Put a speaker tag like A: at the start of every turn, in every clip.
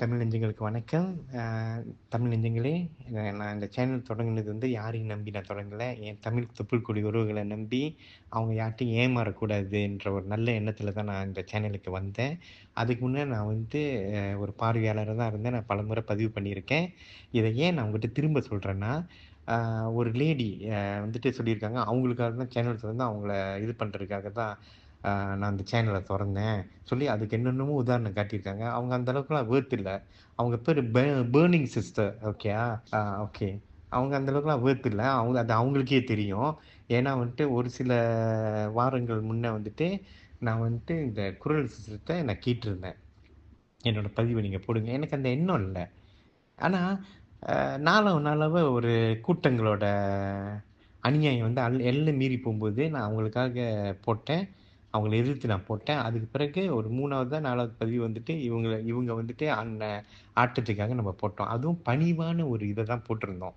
A: தமிழ் நெஞ்சங்களுக்கு வணக்கம். தமிழ் நெஞ்சங்களே, நான் இந்த சேனல் தொடங்கினது வந்து யாரையும் நம்பி நான் தொடங்கலை என் தமிழ் தொப்புள்கொடி உறவுகளை நம்பி, அவங்க யார்ட்டயும் ஏமாறக்கூடாதுன்ற ஒரு நல்ல எண்ணத்தில் தான் நான் இந்த சேனலுக்கு வந்தேன். அதுக்கு முன்னே நான் வந்து ஒரு பார்வையாளராக தான் இருந்தேன். நான் பலமுறை பதிவு பண்ணியிருக்கேன். இதை ஏன் நான் உங்கள்கிட்ட திரும்ப சொல்கிறேன்னா ஒரு லேடி வந்துட்டு சொல்லியிருக்காங்க. அவங்களுக்காக தான் சேனல் தொறந்து அவங்கள இது பண்ணுறதுக்காக தான் நான் அந்த சேனலை திறந்தேன் சொல்லி அதுக்கு என்னென்னமோ உதாரணம் காட்டியிருக்காங்க. அவங்க அந்த அளவுக்குலாம் வேர்த் இல்லை அவங்க பேர் பேர்னிங் சிஸ்டர் ஓகேயா? ஆ ஓகே. அவங்க அந்த அளவுக்குலாம் வேர்த் இல்லை அவங்க அது அவங்களுக்கே தெரியும். ஏன்னா வந்துட்டு ஒரு சில வாரங்கள் முன்னே வந்துட்டு, நான் வந்துட்டு இந்த குரல் சிஸ்டத்தை நான் கேட்டிருந்தேன். என்னோடய பதிவை நீங்கள் போடுங்க. எனக்கு அந்த எண்ணம் இல்லை ஆனால் நாளவு நாளாக ஒரு கூட்டங்களோட அநியாயம் வந்து அல் எல்லை மீறி போகும்போது நான் அவங்களுக்காக போட்டேன். அவங்கள எதிர்த்து நான் போட்டேன். அதுக்கு பிறகு ஒரு 3வதா, 4வது பதிவு வந்துட்டு இவங்களை இவங்க வந்துட்டு அந்த ஆட்டத்துக்காக நம்ம போட்டோம். அதுவும் பணிவான ஒரு இதை தான் போட்டிருந்தோம்.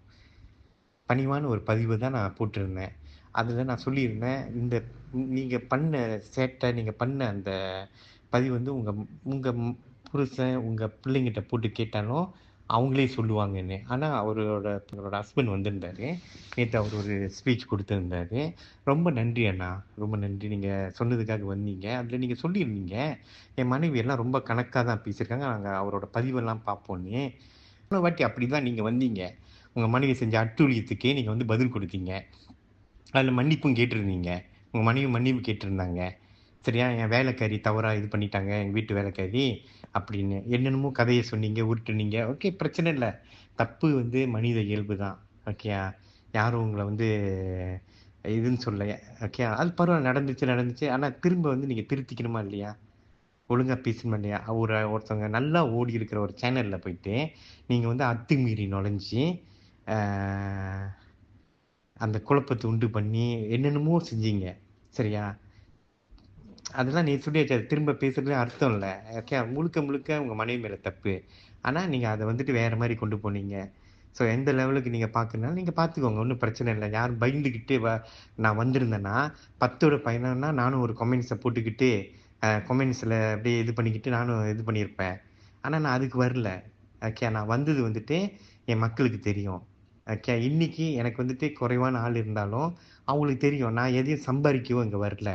A: பணிவான ஒரு பதிவு தான் நான் போட்டிருந்தேன். அதில் நான் சொல்லியிருந்தேன், இந்த நீங்கள் பண்ண சேட்டை நீங்கள் பண்ண அந்த பதிவு வந்து உங்கள் உங்கள் புருஷன், உங்கள் பிள்ளைங்கிட்ட போட்டு கேட்டாலும், அவங்களே சொல்லுவாங்கன்னு. ஆனால் அவரோட அவரோட ஹஸ்பண்ட் வந்திருந்தாரு. நேற்று அவர் ஒரு ஸ்பீச் கொடுத்துருந்தாரு ரொம்ப நன்றி அண்ணா. ரொம்ப நன்றி. நீங்கள் சொன்னதுக்காக வந்தீங்க. அதில் நீங்கள் சொல்லியிருந்தீங்க, என் மனைவி எல்லாம் ரொம்ப கணக்காக தான் பேசியிருக்காங்க. நாங்கள் அவரோட பதிவெல்லாம் பார்ப்போன்னு. போன வாட்டி அப்படிதான் நீங்கள் வந்தீங்க. உங்கள் மனைவி செஞ்ச அட்டூழியத்துக்கே நீங்கள் வந்து பதில் கொடுத்தீங்க அதில் மன்னிப்பும் கேட்டிருந்தீங்க. உங்கள் மனைவி மன்னிப்பு கேட்டிருந்தாங்க. சரியா? என் வேலைக்காரி தவறாக இது பண்ணிட்டாங்க, எங்கள் வீட்டு வேலைக்காரி அப்படின்னு. என்னென்னமோ கதையை சொன்னீங்க, உருட்டுனீங்க. ஓகே பிரச்சனை இல்லை தப்பு வந்து மனித இயல்பு தான். ஓகேயா? யாரும் உங்களை வந்து இதுன்னு சொல்லல. ஓகேயா? அது பரவாயில்ல நடந்துச்சு, நடந்துச்சு. ஆனால் திரும்ப வந்து நீங்கள் திருத்திக்கணுமா இல்லையா? ஒழுங்காக பேசணுமா இல்லையா? ஒரு ஒருத்தவங்க நல்லா ஓடி இருக்கிற ஒரு சேனலில் போயிட்டு, நீங்கள் வந்து அத்துமீறி நுழைஞ்சி அந்த குழப்பத்தை உண்டு பண்ணி என்னென்னமோ செஞ்சீங்க. சரியா? அதெல்லாம் நீ சொல்லியாச்சு. திரும்ப பேசுறதுல அர்த்தம் இல்லை ஓகே முழுக்க முழுக்க உங்கள் மனைவி மேலே தப்பு. ஆனால் நீங்கள் அதை வந்துட்டு வேறு மாதிரி கொண்டு போனீங்க. ஸோ எந்த லெவலுக்கு நீங்கள் பார்க்கணும்னாலும் நீங்கள் பார்த்துக்கோங்க. ஒன்றும் பிரச்சனை இல்லை யாரும் பயந்துக்கிட்டு வ நான் வந்திருந்தேன்னா, பத்தோட பையனா நானும் ஒரு கொமெண்ட்ஸை போட்டுக்கிட்டு, கொமெண்ட்ஸில் அப்படியே இது பண்ணிக்கிட்டு நானும் இது பண்ணியிருப்பேன். ஆனால் நான் அதுக்கு வரல. ஓகே நான் வந்தது வந்துட்டு என் மக்களுக்கு தெரியும். ஓகே இன்னைக்கு எனக்கு வந்துட்டு குறைவான ஆள் இருந்தாலும், அவங்களுக்கு தெரியும். நான் எதையும் சம்பாதிக்கவும் இங்கே வரல.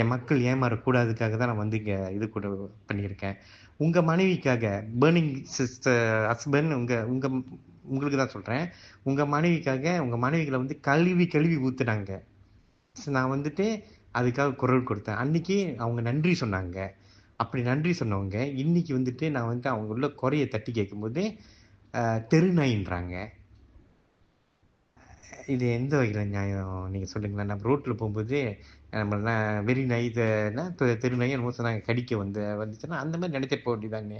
A: என் மக்கள் ஏமாறக்கூடாதுக்காக தான் நான் வந்து இங்கே இது கூட பண்ணியிருக்கேன். உங்கள் மனைவிக்காக பேர்னிங் சிஸ்டர் ஹஸ்பண்ட் உங்கள் உங்கள் உங்களுக்கு தான் சொல்கிறேன் உங்கள் மனைவிக்காக உங்கள் மனைவிகளை வந்து கழுவி கழுவி ஊத்துனாங்க. நான் வந்துட்டு அதுக்காக குரல் கொடுத்தேன். அன்னைக்கு அவங்க நன்றி சொன்னாங்க. அப்படி நன்றி சொன்னவங்க, இன்னைக்கு வந்துட்டு நான் வந்து அவங்க உள்ள குறைய தட்டி கேட்கும்போது, தெருநாயின்றாங்க. இது எந்த வகையில் நியாயம்? நீங்கள் சொல்லுங்களேன். நம்ம ரோட்டில் போகும்போது நம்மலாம் வெறி நாய் தெரு நாயோ என்னமோ சொன்னாங்க. கடிக்க வந்து வந்துச்சுன்னா, அந்த மாதிரி நினைச்ச போக வேண்டியதாங்க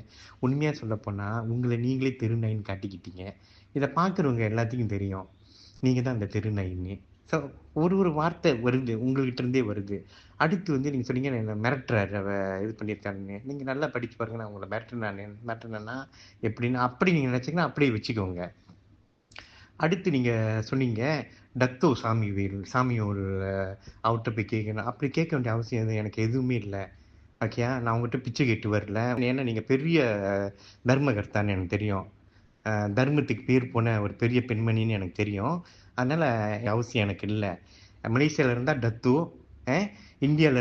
A: உண்மையாக சொல்லப்போனால் உங்களை நீங்களே தெரு நாயின்னு காட்டிக்கிட்டீங்க. இதை பார்க்குறவங்க எல்லாத்துக்கும் தெரியும். நீங்கள் தான் அந்த தெரு நாயின்னு. ஸோ ஒரு ஒரு வார்த்தை வருது. உங்கள்கிட்ட இருந்தே வருது. அடுத்து வந்து நீங்கள் சொன்னீங்க என்ன மிரட்டுறாரு அவ இது பண்ணியிருக்காருன்னு. நீங்கள் நல்லா படிச்சு பாருங்க. நான் உங்களை மிரட்டுனானு மிரட்டுனேன்னா எப்படின்னு அப்படி நீங்கள் நினச்சிங்கன்னா அப்படியே வச்சுக்கோங்க. அடுத்து நீங்க சொன்னீங்க, டத்தோ சாமி ஒரு அவர்கிட்ட போய் கேட்கணும். அப்படி கேட்க வேண்டிய அவசியம் எதுவும் எனக்கு எதுவுமே இல்லை ஓகேயா? நான் உங்ககிட்ட பிச்சை கேட்டு வரல. ஏன்னா நீங்க பெரிய தர்மகர்த்தான்னு எனக்கு தெரியும். தர்மத்துக்கு பேர் போன ஒரு பெரிய பெண்மணின்னு எனக்கு தெரியும். அதனால அவசியம் எனக்கு இல்லை மலேசியால இருந்தா டத்து, இந்தியாவில்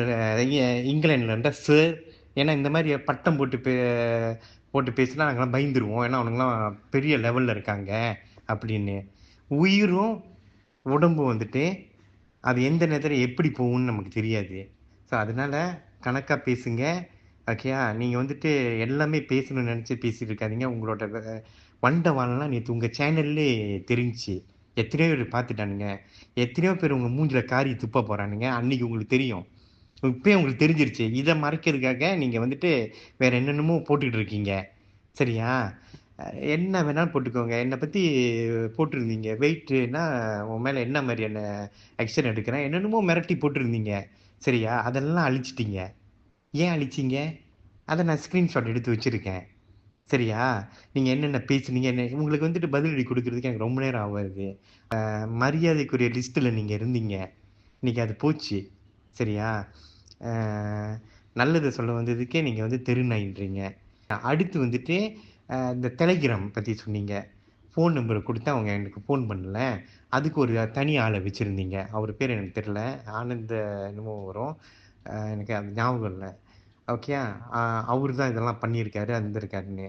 A: இங்கிலாண்டில் இருந்தால் இங்கிலாந்துல சார். ஏன்னா இந்த மாதிரி பட்டம் போட்டு பே போட்டு பேசினா நாங்கள்லாம் பயந்துருவோம். ஏன்னா அவனுங்களாம் பெரிய லெவலில் இருக்காங்க அப்படின்னு. உயிரும், உடம்பும் வந்துட்டு, அது எந்த நேரத்தில் எப்படி போகும்னு நமக்கு தெரியாது. ஸோ அதனால கணக்காக பேசுங்க. ஓகேயா? நீங்கள் வந்துட்டு எல்லாமே பேசணும்னு நினச்சி பேசிட்டு இருக்காதீங்க. உங்களோட வ வண்டவாளம்லாம் நேற்று உங்கள் சேனல்லே தெரிஞ்சு எத்தனையோ பேர் பார்த்துட்டானுங்க. எத்தனையோ பேர் உங்கள் மூஞ்சில் காரி துப்ப போகிறானுங்க அன்றைக்கி உங்களுக்கு தெரியும். இப்பயே உங்களுக்கு தெரிஞ்சிருச்சு. இதை மறைக்கிறதுக்காக நீங்கள் வந்துட்டு வேறு என்னென்னமோ போட்டுக்கிட்டு இருக்கீங்க. சரியா? என்ன வேணாலும் போட்டுக்கோங்க. என்னை பற்றி போட்டிருந்தீங்க. வெயிட்னா உன் மேலே என்ன மாதிரியான ஆக்ஷன் எடுக்கிறேன். என்னென்னமோ மிரட்டி போட்டிருந்தீங்க. சரியா? அதெல்லாம் அழிச்சிட்டிங்க ஏன் அழிச்சீங்க? அதை நான் ஸ்க்ரீன்ஷாட் எடுத்து வச்சிருக்கேன். சரியா? நீங்கள் என்னென்ன பேசுனீங்க என்ன உங்களுக்கு வந்துட்டு பதிலடி கொடுக்குறதுக்கு எனக்கு ரொம்ப நேரம் ஆகாது மரியாதைக்குரிய லிஸ்ட்டில் நீங்கள் இருந்தீங்க. இன்னைக்கு அது போச்சு. சரியா? நல்லதை சொல்ல வந்ததுக்கே நீங்கள் வந்து தெரு நாயின்றீங்க. அடுத்து வந்துட்டு இந்த டெலிகிராம் பற்றி சொன்னீங்க. ஃபோன் நம்பரை கொடுத்து அவங்க எனக்கு ஃபோன் பண்ணல. அதுக்கு ஒரு தனி ஆளை வச்சுருந்தீங்க அவர் பேர் எனக்கு தெரில ஆனந்த என்னமோ வரும். எனக்கு அது ஞாபகம் இல்லை ஓகேயா? அவர் தான் இதெல்லாம் பண்ணியிருக்காரு, இருந்திருக்காருன்னு.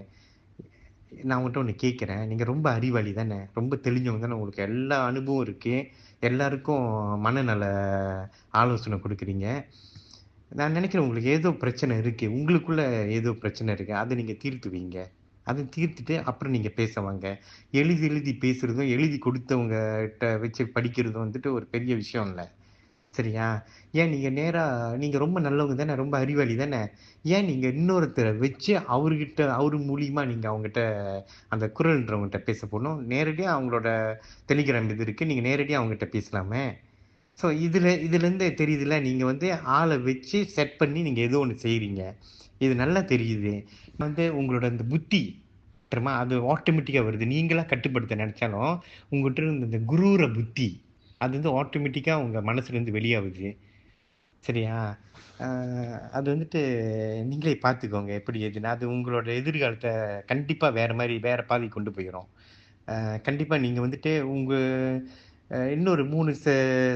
A: நான் உங்கள்ட்ட ஒன்று கேட்குறேன் நீங்கள் ரொம்ப அறிவாளி தானே? ரொம்ப தெளிஞ்சவங்க தானே? உங்களுக்கு எல்லா அனுபவம் இருக்குது எல்லாருக்கும் மனநல ஆலோசனை கொடுக்குறீங்க நான் நினைக்கிறேன் உங்களுக்கு ஏதோ பிரச்சனை இருக்குது உங்களுக்குள்ளே ஏதோ பிரச்சனை இருக்குது அதை நீங்கள் தீர்த்துவீங்க. அதை தீர்த்துட்டு அப்புறம் நீங்கள் பேச வாங்க. எழுதி எழுதி பேசுகிறதும் எழுதி கொடுத்தவங்கட்ட வச்சு படிக்கிறதும் வந்துட்டு ஒரு பெரிய விஷயம் இல்லை சரியா? ஏன் நீங்கள் நேராக நீங்கள் ரொம்ப நல்லவங்க தானே? ரொம்ப அறிவாளி தானே? ஏன் நீங்கள் இன்னொருத்தரை வச்சு அவர்கிட்ட அவர் மூலியமாக நீங்கள் அவங்ககிட்ட அந்த குரல்ன்றவங்ககிட்ட பேச போகணும் நேரடியாக அவங்களோட டெலிகிராம் இது இருக்குது நீங்கள் நேரடியாக அவங்ககிட்ட பேசலாமே! ஸோ இதில் இதுலேருந்து தெரியுதுல்ல, நீங்கள் வந்து ஆளை வச்சு செட் பண்ணி நீங்கள் ஏதோ ஒன்று செய்கிறீங்க இது நல்லா தெரியுது. வந்து உங்களோட அந்த புத்தி தெரியுமா? அது ஆட்டோமேட்டிக்காக வருது. நீங்களாக கட்டுப்படுத்த நினச்சாலும் உங்கள்கிட்ட இருந்த இந்த குரூர புத்தி, அது வந்து ஆட்டோமேட்டிக்காக உங்கள் மனசுலேருந்து வெளியாகுது சரியா? அது வந்துட்டு நீங்களே பார்த்துக்கோங்க எப்படி எதுனா அது உங்களோட எதிர்காலத்தை கண்டிப்பாக வேறு மாதிரி வேறு பாதி கொண்டு போயிரும். கண்டிப்பாக நீங்கள் வந்துட்டு உங்கள் இன்னொரு மூணு ச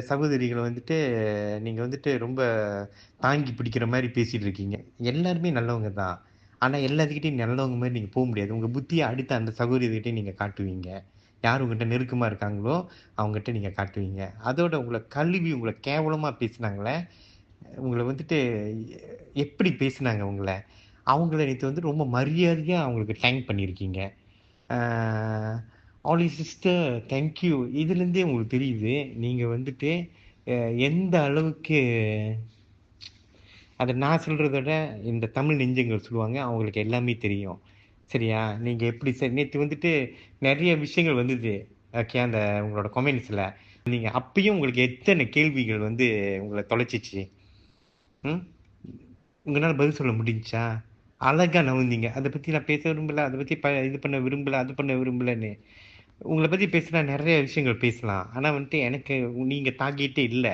A: சகோதரிகளை வந்துட்டு நீங்கள் வந்துட்டு ரொம்ப தாங்கி பிடிக்கிற மாதிரி பேசிகிட்டு இருக்கீங்க. எல்லாருமே நல்லவங்க தான். ஆனால் எல்லாத்துக்கிட்டையும் நல்லவங்க மாதிரி நீங்கள் போக முடியாது. உங்கள் புத்தியை அடுத்த அந்த சகோதரிகிட்ட நீங்கள் காட்டுவீங்க. யார் உங்கள்கிட்ட நெருக்கமாக இருக்காங்களோ, அவங்ககிட்ட நீங்கள் காட்டுவீங்க. அதோட உங்களை கழுவி உங்களை கேவலமாக பேசினாங்களே உங்களை வந்துட்டு எப்படி பேசுனாங்க உங்களை அவங்கள நேற்று வந்து ரொம்ப மரியாதையாக அவங்களுக்கு டேங்க் பண்ணியிருக்கீங்க. அ "ஆலி சிஸ்டர் தேங்க் யூ" உங்களுக்கு தெரியுது. நீங்கள் வந்துட்டு எந்த அளவுக்கு அதை நான் சொல்கிறத விட இந்த தமிழ் நெஞ்சங்கள் சொல்லுவாங்க. அவங்களுக்கு எல்லாமே தெரியும். சரியா? நீங்கள் எப்படி சார் நேற்று வந்துட்டு நிறைய விஷயங்கள் வந்தது. ஓகே அந்த உங்களோட கொமெண்ட்ஸில் நீங்கள் அப்பயும் உங்களுக்கு எத்தனை கேள்விகள் வந்து உங்களை தொலைச்சிச்சு ம். உங்களால் பதில் சொல்ல முடிஞ்சா அழகாக நவுந்தீங்க. அதை பற்றி நான் பேச விரும்பல. அதை பற்றி ப இது பண்ண விரும்பலை அது பண்ண விரும்பலைன்னு உங்களை பற்றி பேசினா நிறைய விஷயங்கள் பேசலாம். ஆனால் வந்துட்டு எனக்கு நீங்கள் டார்கெட்டே இல்லை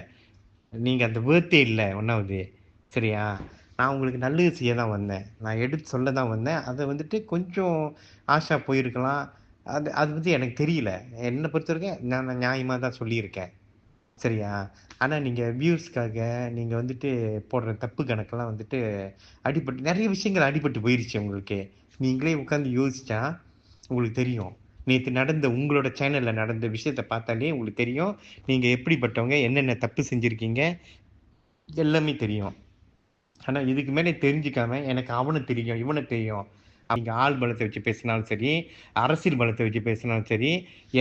A: நீங்கள் அந்த வேர்த்தே இல்லை ஒன்றாவது சரியா? நான் உங்களுக்கு நல்லது செய்ய தான் வந்தேன். நான் எடுத்து சொல்ல தான் வந்தேன். அதை வந்துட்டு கொஞ்சம் ஆஷா போயிருக்கலாம். அது அது பற்றி எனக்கு தெரியல. பொறுத்த பொறுத்தவரைக்கும் நான் நியாயமாக தான் சொல்லியிருக்கேன். சரியா? ஆனால் நீங்கள் வியூஸ்க்காக நீங்கள் வந்துட்டு போடுற தப்பு கணக்கெல்லாம் வந்துட்டு அடிபட்டு நிறைய விஷயங்கள் அடிபட்டு போயிருச்சு உங்களுக்கு. நீங்களே உட்காந்து யோசிச்சா உங்களுக்கு தெரியும். நேற்று நடந்த உங்களோட சேனலில் நடந்த விஷயத்த பார்த்தாலே உங்களுக்கு தெரியும். நீங்கள் எப்படிப்பட்டவங்க, என்னென்ன தப்பு செஞ்சுருக்கீங்க எல்லாமே தெரியும். ஆனால் இதுக்கு மேலே தெரிஞ்சுக்காம எனக்கு அவனை தெரியும், இவனை தெரியும். அவங்க ஆள் பலத்தை வச்சு பேசினாலும் சரி, அரசியல் பலத்தை வச்சு பேசினாலும் சரி,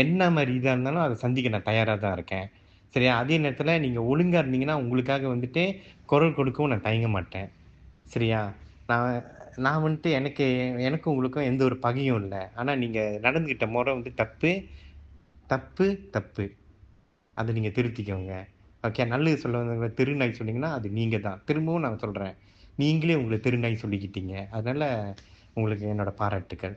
A: என்ன மாதிரி இதாக இருந்தாலும் அதை சந்திக்க நான் தயாராக தான் இருக்கேன். சரியா? அதே நேரத்தில் நீங்கள் ஒழுங்காக இருந்தீங்கன்னா, உங்களுக்காக வந்துட்டு குரல் கொடுக்கவும் நான் தயங்க மாட்டேன். சரியா? நான் நான் வந்துட்டு எனக்கு எனக்கும் உங்களுக்கும் எந்த ஒரு பகையும் இல்லை ஆனால் நீங்கள் நடந்துக்கிட்ட முறை வந்து தப்பு, தப்பு, தப்பு. அதை நீங்கள் திருத்திக்கோங்க. ஓகே. நல்லது சொல்ல வந்தவங்கள திருநாய் சொன்னீங்கன்னா, அது நீங்கள் தான். திரும்பவும் நான் சொல்கிறேன் நீங்களே உங்களை தெரு நாய் சொல்லிக்கிட்டீங்க. அதனால் உங்களுக்கு என்னோட பாராட்டுக்கள்.